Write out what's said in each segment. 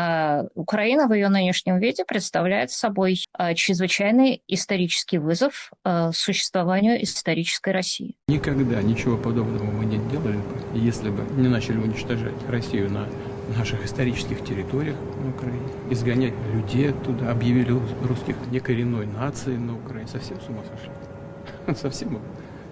А Украина в ее нынешнем виде представляет собой а, чрезвычайный исторический вызов а, существованию исторической России. Никогда ничего подобного мы не делали бы, если бы не начали уничтожать Россию на наших исторических территориях на Украине, изгонять людей оттуда, объявили русских некоренной нацией на Украине. Совсем с ума сошли. Совсем,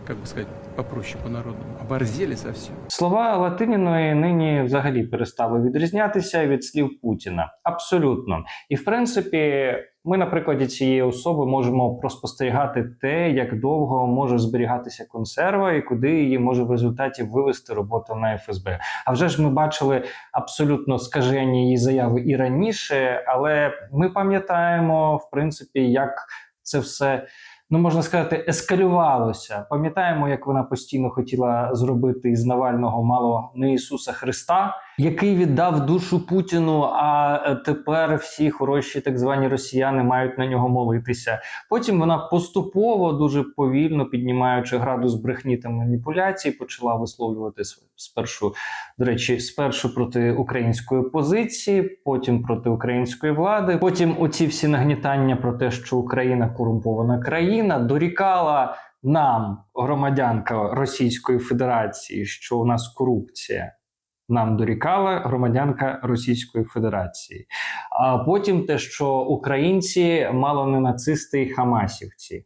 как бы сказать, попроще по-народному. Оборзели совсем. Слова Латиніної нині взагалі перестали відрізнятися від слів Путіна. Абсолютно. І в принципі, ми на прикладі цієї особи можемо проспостерігати те, як довго може зберігатися консерва і куди її може в результаті вивести робота на ФСБ. А вже ж ми бачили абсолютно скажені її заяви і раніше, але ми пам'ятаємо, в принципі, як це все ну можна сказати, ескалювалося. Пам'ятаємо, як вона постійно хотіла зробити із Навального мало не Ісуса Христа, який віддав душу Путіну. А е, тепер всі хороші так звані росіяни мають на нього молитися. Потім вона поступово, дуже повільно піднімаючи градус брехні та маніпуляцій, почала висловлювати спершу, до речі, спершу проти української позиції, потім проти української влади. Потім оці всі нагнітання про те, що Україна корумпована країна, дорікала нам, громадянка Російської Федерації, що у нас корупція. Нам дорікала громадянка Російської Федерації. А потім те, що українці мало не нацисти і хамасівці.